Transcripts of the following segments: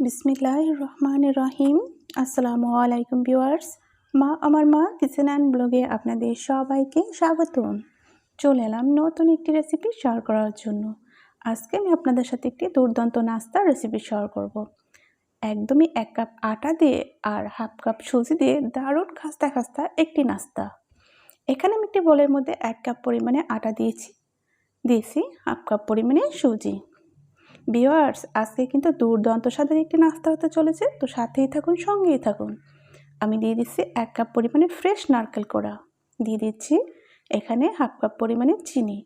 বিসমিল্লাহ রহমান রহিম। আসসালামু আলাইকুম ভিউয়ার্স, মা আমার মা, কিচেন অ্যান্ড ব্লগে আপনাদের সবাইকে স্বাগতম। চলে এলাম নতুন একটি রেসিপি শেয়ার করার জন্য। আজকে আমি আপনাদের সাথে একটি দুর্দান্ত নাস্তার রেসিপি শেয়ার করব। একদমই এক কাপ আটা দিয়ে আর হাফ কাপ সুজি দিয়ে দারুণ খাস্তা খাস্তা একটি নাস্তা। এখানে আমি একটি বলের মধ্যে এক কাপ পরিমাণে আটা দিয়েছি। দিয়েছি হাফ কাপ পরিমাণে সুজি। বিওয়ার্স আজকে কিন্তু দুর্দান্ত স্বাদের একটি নাস্তা হতে চলেছে, তো সাথেই থাকুন, সঙ্গেই থাকুন। আমি দিয়ে দিচ্ছি এক কাপ পরিমাণে ফ্রেশ নারকেল কোড়া। দিয়ে দিচ্ছি এখানে হাফ কাপ পরিমাণে চিনি।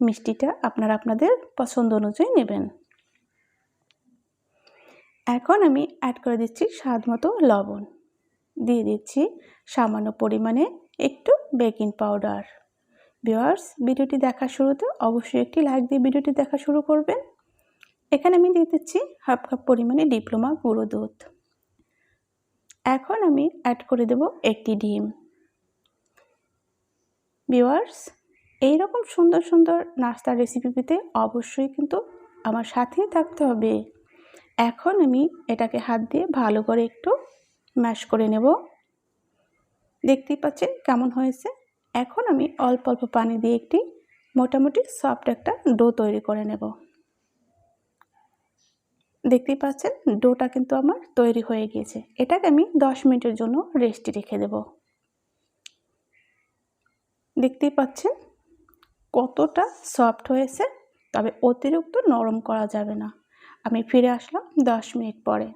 মিষ্টিটা আপনারা আপনাদের পছন্দ অনুযায়ী নেবেন। এখন আমি অ্যাড করে দিচ্ছি স্বাদ মতো লবণ। দিয়ে দিচ্ছি সামান্য পরিমাণে একটু বেকিং পাউডার বিওয়ার্স ভিডিওটি দেখা শুরুতে অবশ্যই একটি লাইক দিয়ে ভিডিওটি দেখা শুরু করবেন। এখানে আমি দিয়ে দিচ্ছি হাফ কাপ পরিমাণে ডিপ্লোমা গুঁড়ো দুধ। এখন আমি অ্যাড করে দেব একটি ডিম। ভিওয়ার্স এইরকম সুন্দর সুন্দর নাস্তার রেসিপি পেতে অবশ্যই কিন্তু আমার সাথেই থাকতে হবে। এখন আমি এটাকে হাত দিয়ে ভালো করে একটু ম্যাশ করে নেব। দেখতেই পাচ্ছেন কেমন হয়েছে। এখন আমি অল্প অল্প পানি দিয়ে একটি মোটামুটি সফট একটা ডো তৈরি করে নেব। দেখতেই পাচ্ছেন, ডোটা কিন্তু আমার তৈরি হয়ে গিয়েছে। এটাকে আমি দশ মিনিটের জন্য রেস্টে রেখে দেব। দেখতেই পাচ্ছেন, কতটা সফট হয়েছে, তবে অতিরিক্ত নরম করা যাবে না। আমি ফিরে আসলাম দশ মিনিট পরে।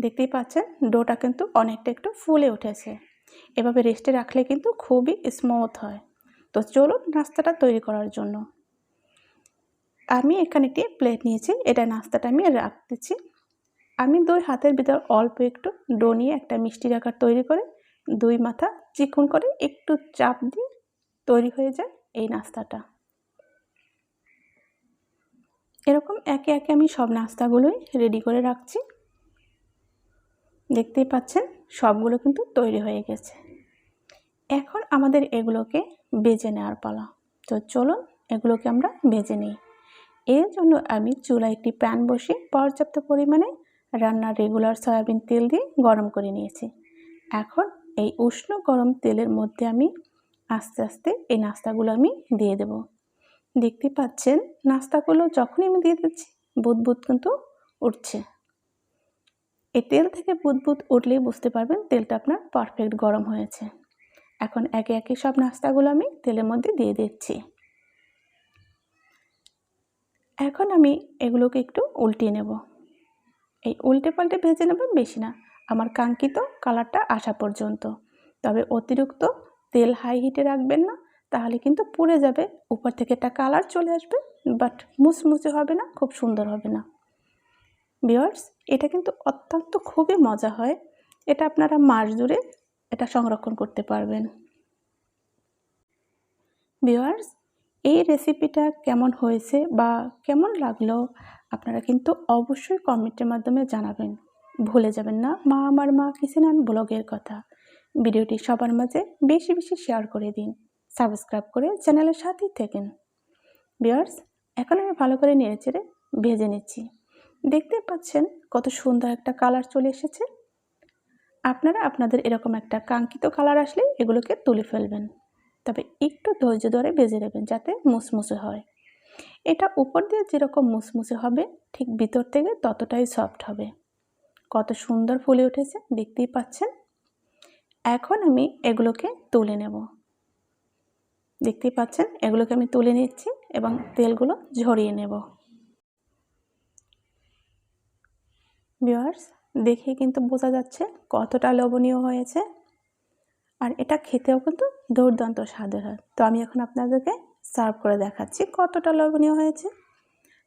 দেখতেই পাচ্ছেন, ডোটা কিন্তু অনেকটা একটু ফুলে উঠেছে। এভাবে রেস্টে রাখলে কিন্তু খুবই স্মুথ হয়। তো চলুন নাস্তাটা তৈরি করার জন্য। আমি এখানে একটি প্লেট নিয়েছি। এটা নাস্তাটা আমি রাখতেছি। আমি দুই হাতের ভিতর অল্প একটু ডো নিয়ে একটা মিষ্টি আকার তৈরি করে দুই মাথা চিকন করে একটু চাপ দিয়ে তৈরি হয়ে যায় এই নাস্তাটা। এরকম একে একে আমি সব নাস্তাগুলোই রেডি করে রাখছি। দেখতেই পাচ্ছেন, সবগুলো কিন্তু তৈরি হয়ে গেছে। এখন আমাদের এগুলোকে বেজে নেওয়ার পালা। তো চলুন, এগুলোকে আমরা বেজে নিই। এর জন্য আমি চুলায় একটি প্যান বসে পর্যাপ্ত পরিমাণে রান্নার রেগুলার সয়াবিন তেল দিয়ে গরম করে নিয়েছি। এখন এই উষ্ণ গরম তেলের মধ্যে আমি আস্তে আস্তে এই নাস্তাগুলো আমি দিয়ে দেব। দেখতে পাচ্ছেন, নাস্তাগুলো যখনই আমি দিয়ে দিচ্ছি, বুদবুদ কিন্তু উঠছে। এই তেল থেকে বুদবুদ উঠলেই বুঝতে পারবেন তেলটা আপনার পারফেক্ট গরম হয়েছে। এখন একে একে সব নাস্তাগুলো আমি তেলের মধ্যে দিয়ে দিচ্ছি। এখন আমি এগুলোকে একটু উল্টিয়ে নেব। এই উল্টে পাল্টে ভেজে নেব বেশি না। আমার কাঙ্ক্ষিত কালারটা আসা পর্যন্ত। তবে অতিরিক্ত তেল হাই হিটে রাখবেন না, তাহলে কিন্তু পুড়ে যাবে। উপর থেকে একটা কালার চলে আসবে বাট মুচমুচে হবে না, খুব সুন্দর হবে না। বিয়ার্স এটা কিন্তু অত্যন্ত খুবই মজা হয়। এটা আপনারা মাস জুড়ে এটা সংরক্ষণ করতে পারবেন। বিয়ার্স এই রেসিপিটা কেমন হয়েছে বা কেমন লাগল, আপনারা কিন্তু অবশ্যই কমেন্টের মাধ্যমে জানাবেন। ভুলে যাবেন না মা আমার মা অ্যান্ড ব্লগের কথা। ভিডিওটি সবার মাঝে বেশি বেশি শেয়ার করে দিন সাবস্ক্রাইব করে চ্যানেলের সাথেই থাকেন। বিয়ার্স এখন আমি ভালো করে নেড়ে চেড়ে ভেজে নিচ্ছি। দেখতে পাচ্ছেন কত সুন্দর একটা কালার চলে এসেছে। আপনারা আপনাদের এরকম একটা কাঙ্ক্ষিত কালার আসলে এগুলোকে তুলে ফেলবেন। তবে একটু ধৈর্য ধরে ভেজে নেবেন যাতে মুসমুসে হয়। এটা উপর দিয়ে যেরকম মুসমুসে হবে, ঠিক ভিতর থেকে ততটাই সফট হবে। কত সুন্দর ফুলে উঠেছে, দেখতেই পাচ্ছেন? এখন আমি এগুলোকে তুলে নেব। দেখতেই পাচ্ছেন? এগুলোকে আমি তুলে নিচ্ছি এবং তেলগুলো ঝরিয়ে নেব। ভিওয়ার্স দেখে কিন্তু বোঝা যাচ্ছে কতটা লবণীয় হয়েছে। আর এটা খেতেও কিন্তু দুর্দান্ত স্বাদের হয়। তো আমি এখন আপনাদেরকে সার্ভ করে দেখাচ্ছি কতটা লবণীয় হয়েছে।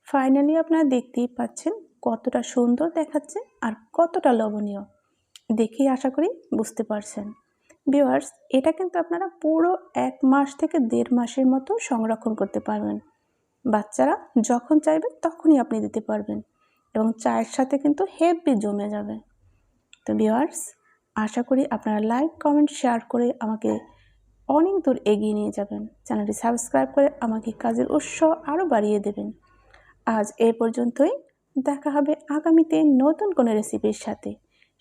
ফাইনালি আপনারা দেখতেই পাচ্ছেন কতটা সুন্দর দেখাচ্ছে আর কতটা লবণীয় দেখেই আশা করি বুঝতে পারছেন। ভিওয়ার্স এটা কিন্তু আপনারা পুরো এক মাস থেকে দেড় মাসের মতো সংরক্ষণ করতে পারবেন। বাচ্চারা যখন চাইবে তখনই আপনি দিতে পারবেন এবং চায়ের সাথে কিন্তু হেভি জমে যাবে। তো ভিওয়ার্স আশা করি আপনারা লাইক কমেন্ট শেয়ার করে আমাকে অনেক দূর এগিয়ে নিয়ে যাবেন। চ্যানেলটি সাবস্ক্রাইব করে আমাকে কাজের উৎসাহ আরও বাড়িয়ে দেবেন। আজ এ পর্যন্তই। দেখা হবে আগামীতে নতুন কোনো রেসিপির সাথে।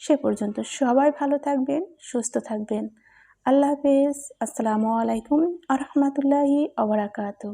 সে পর্যন্ত সবাই ভালো থাকবেন, সুস্থ থাকবেন। আল্লাহ হাফেজ। আসসালামু আলাইকুম আ রহমতুল্লাহি আবরাকাতু